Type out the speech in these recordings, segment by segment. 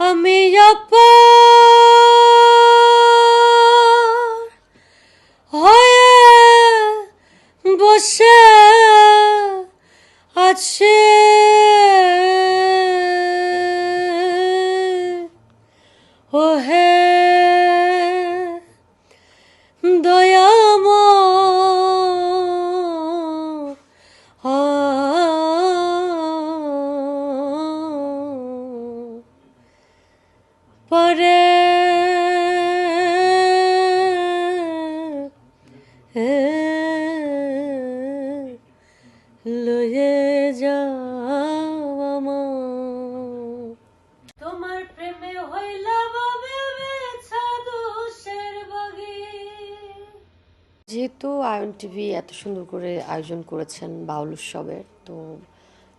আমি হয়ে বসে আছে। ও হে লয়ে যাও তোমার প্রেমে হইলাম যেহেতু আয়ন টিভি এত সুন্দর করে আয়োজন করেছেন বাউল উৎসবের তো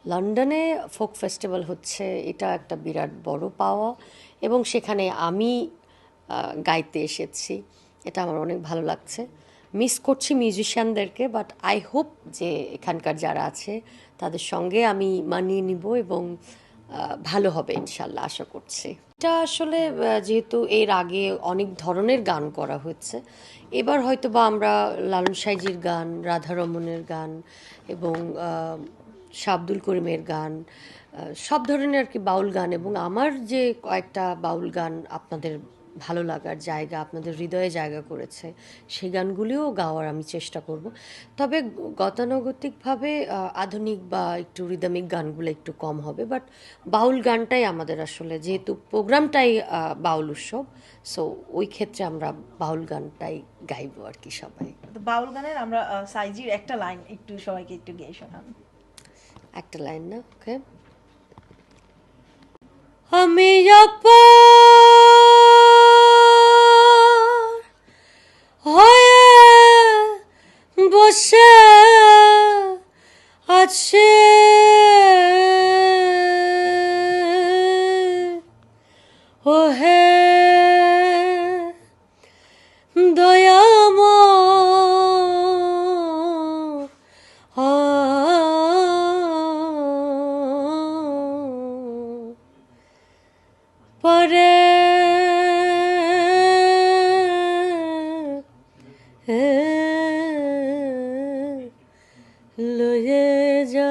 লন্ডনে ফোক ফেস্টিভ্যাল হচ্ছে, এটা একটা বিরাট বড় পাওয়া এবং সেখানে আমি গাইতে এসেছি। এটা আমার অনেক ভালো লাগছে। মিস করছি মিউজিশিয়ানদেরকে, বাট আই হোপ যে এখানকার যারা আছে, তাদের সঙ্গে আমি মানিয়ে নিব এবং ভালো হবে ইনশাল্লাহ, আশা করছি। এটা আসলে যেহেতু এর আগে অনেক ধরনের গান করা হয়েছে, এবার হয়তো বা আমরা লালন সাইজির গান, রাধারমণের গান এবং শাবদুল করিমের গান সব ধরনের আর কি বাউল গান এবং আমার যে কয়েকটা বাউল গান আপনাদের ভালো লাগার জায়গা আপনাদের হৃদয়ে জায়গা করেছে সেই গানগুলিও গাওয়ার আমি চেষ্টা করব। তবে গতানুগতিকভাবে আধুনিক বা একটু রিদমিক গানগুলো একটু কম হবে বাট বাউল গানটাই আমাদের আসলে যেহেতু প্রোগ্রামটাই বাউল উৎসব সো ওই ক্ষেত্রে আমরা বাউল গানটাই গাইব আর কি সবাই। বাউল গানের আমরা সাইজির একটা লাইন একটু সবাইকে একটু গেয়ে শোনান। একটা লাইন না ওকে আমি আপন আশা আছে। ওহে দয়াম পরে লয়ে যা